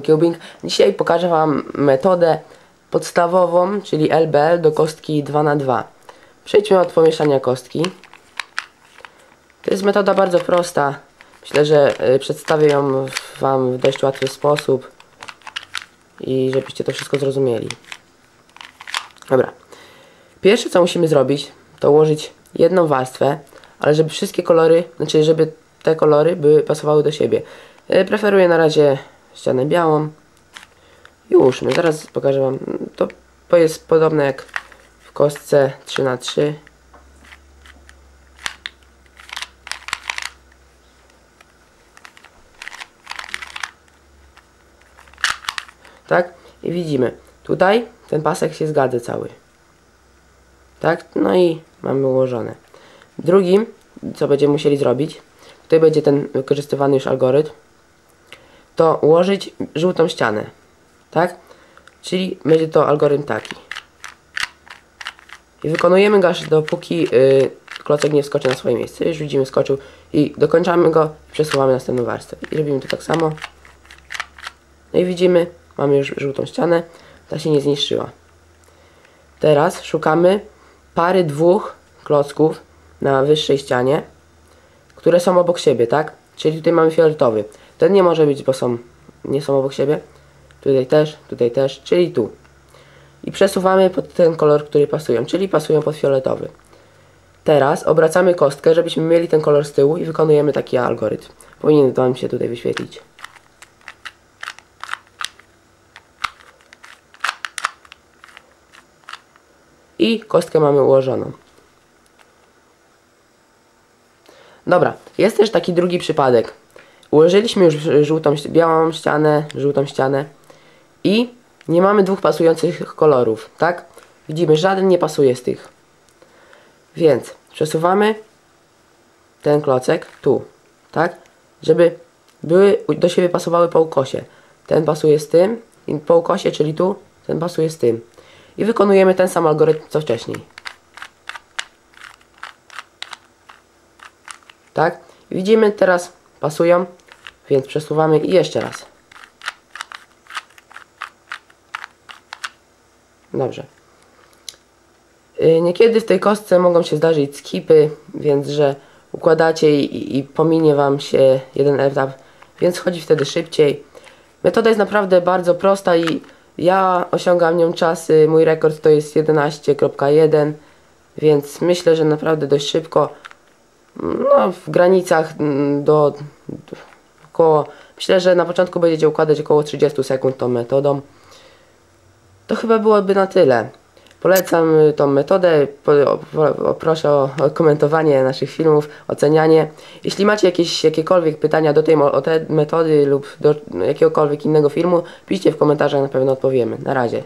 Cubing. Dzisiaj pokażę Wam metodę podstawową, czyli LBL do kostki 2x2. Przejdźmy od pomieszania kostki. To jest metoda bardzo prosta. Myślę, że y, przedstawię ją Wam w dość łatwy sposób i żebyście to wszystko zrozumieli. Dobra. Pierwsze co musimy zrobić, to ułożyć jedną warstwę, ale żeby wszystkie kolory, znaczy żeby te kolory były pasowały do siebie. Y, Preferuję na razie ścianę białą. I ułóżmy. Zaraz pokażę Wam. To jest podobne jak w kostce 3x3. Tak? I widzimy. Tutaj ten pasek się zgadza cały. Tak? No i mamy ułożone. Drugim, co będziemy musieli zrobić, tutaj będzie ten wykorzystywany już algorytm, to ułożyć żółtą ścianę. Tak? Czyli będzie to algorytm taki. I wykonujemy go aż dopóki yy, klocek nie wskoczy na swoje miejsce. Już widzimy skoczył i dokończamy go i przesuwamy następną warstwę. I robimy to tak samo. No i widzimy, mamy już żółtą ścianę. Ta się nie zniszczyła. Teraz szukamy pary dwóch klocków na wyższej ścianie, które są obok siebie, tak? Czyli tutaj mamy fioletowy. Ten nie może być, bo są, nie są obok siebie. Tutaj też, tutaj też, czyli tu. I przesuwamy pod ten kolor, który pasują, czyli pasują pod fioletowy. Teraz obracamy kostkę, żebyśmy mieli ten kolor z tyłu i wykonujemy taki algorytm. Powinien Wam się tutaj wyświetlić. I kostkę mamy ułożoną. Dobra, jest też taki drugi przypadek. Ułożyliśmy już żółtą, białą ścianę, żółtą ścianę i nie mamy dwóch pasujących kolorów, tak? Widzimy, żaden nie pasuje z tych. Więc przesuwamy ten klocek tu, tak? Żeby były do siebie pasowały po ukosie. Ten pasuje z tym, po ukosie, czyli tu, ten pasuje z tym. I wykonujemy ten sam algorytm co wcześniej. Tak? Widzimy teraz pasują, więc przesuwamy i jeszcze raz. Dobrze. Niekiedy w tej kostce mogą się zdarzyć skipy, więc że układacie i, i pominie Wam się jeden etap, więc chodzi wtedy szybciej. Metoda jest naprawdę bardzo prosta i ja osiągam nią czasy, mój rekord to jest 11.1, więc myślę, że naprawdę dość szybko, no w granicach do, do około, myślę, że na początku będziecie układać około 30 sekund tą metodą. To chyba byłoby na tyle. Polecam tą metodę, proszę o komentowanie naszych filmów, ocenianie. Jeśli macie jakieś jakiekolwiek pytania do tej metody lub do jakiegokolwiek innego filmu, piszcie w komentarzach, na pewno odpowiemy. Na razie.